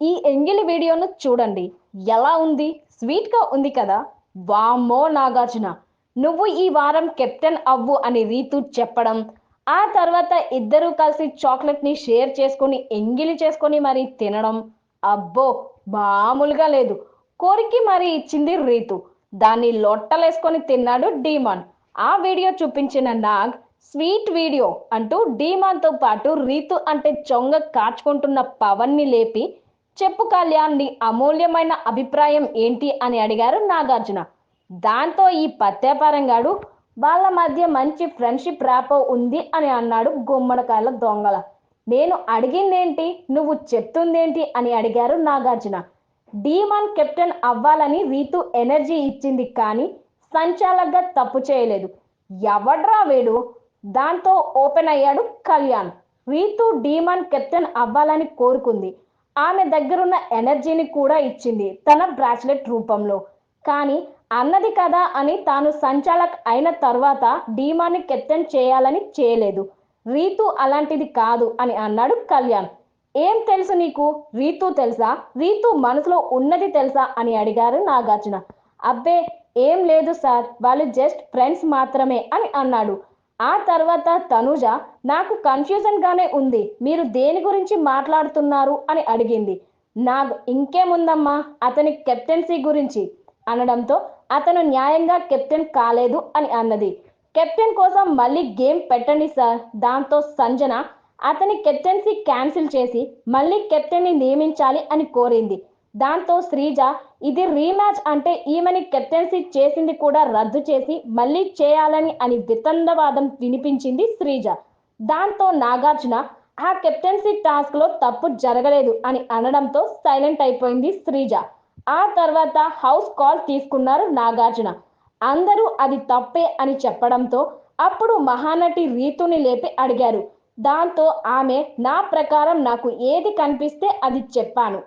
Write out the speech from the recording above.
ఈ ఎంగిలి వీడియోను చూడండి. ఎలా ఉంది? స్వీట్గా ఉంది కదా? వామ్మో నాగార్జున! నువ్వు ఈ వారం కెప్టెన్ అవ్వు అని రీతు చెప్పడం ఆ తర్వాత ఇద్దరూ కలిసి చాక్లెట్ని షేర్ చేసుకొని ఎంగిలి చేసుకొని మరి తినడం అబ్బో! మామూలుగా లేదు. కోరికి మరి ఇచ్చింది రీతు. దాన్ని లొట్టలేసుకొని తిన్నాడు డీమాన్. ఆ వీడియో చూపించిన నాగ్ స్వీట్ వీడియో అంటూ డీమాన్తో పాటు రీతు అంటే చొంగ కాచుకుంటున్న పవన్ని లేపి చెప్పు కళ్యాణ్ నీ అమూల్యమైన అభిప్రాయం ఏంటి అని అడిగారు నాగార్జున. దాంతో ఈ పత్యాపారంగాడు వాళ్ళ మధ్య మంచి ఫ్రెండ్షిప్ ర్యాపో ఉంది అని అన్నాడు గుమ్మడికాయల దొంగల. నేను అడిగిందేంటి నువ్వు చెప్తుందేంటి అని అడిగారు నాగార్జున. డీమాన్ కెప్టెన్ అవ్వాలని రీతు ఎనర్జీ ఇచ్చింది కానీ సంచాలకగా తప్పు చేయలేదు. ఎవడ్రా వీడు? దాంతో ఓపెన్ అయ్యాడు కళ్యాణ్. రీతు డీమాన్ కెప్టెన్ అవ్వాలని కోరుకుంది. ఆమె దగ్గరున్న ఎనర్జీని కూడా ఇచ్చింది తన బ్రాస్లెట్ రూపంలో. కానీ అన్నది కదా అని తాను సంచాలక్ అయిన తర్వాత డీమాన్ని కెప్టెన్ చేయాలని చేయలేదు. రీతు అలాంటిది కాదు అని అన్నాడు కళ్యాణ్. ఏం తెలుసు నీకు? రీతు తెలుసా? రీతు మనసులో ఉన్నది తెలుసా అని అడిగారు నాగార్జున. అబ్బే ఏం లేదు సార్. వాళ్ళు జస్ట్ ఫ్రెండ్స్ మాత్రమే అని అన్నాడు. ఆ తర్వాత తనుజ నాకు కన్ఫ్యూజన్ గానే ఉంది. మీరు దేని గురించి మాట్లాడుతున్నారు? అని అడిగింది. నా ఇంకేముందమ్మా? అతని కెప్టెన్సీ గురించి అనడంతో అతను న్యాయంగా కెప్టెన్ కాలేదు అని అన్నది. కెప్టెన్ కోసం మళ్ళీ గేమ్ పెట్టండి సార్. దాంతో సంజన అతని కెప్టెన్సీ క్యాన్సిల్ చేసి మళ్ళీ కెప్టెన్ని నియమించాలి అని కోరింది. దాంతో శ్రీజ ఇది రీమ్యాచ్ అంటే ఈమెని కెప్టెన్సీ చేసింది కూడా రద్దు చేసి మళ్ళీ చేయాలని అని వితండవాదం వినిపించింది శ్రీజ. దాంతో నాగార్జున ఆ కెప్టెన్సీ టాస్క్లో తప్పు జరగలేదు అని అనడంతో సైలెంట్ అయిపోయింది శ్రీజ. ఆ తర్వాత హౌస్ కాల్ తీసుకున్నారు నాగార్జున. అందరూ అది తప్పే అని చెప్పడంతో అప్పుడు మహానటి రీతుని లేపి అడిగారు. దాంతో ఆమె నా ప్రకారం నాకు ఏది కనిపిస్తే అది చెప్పాను.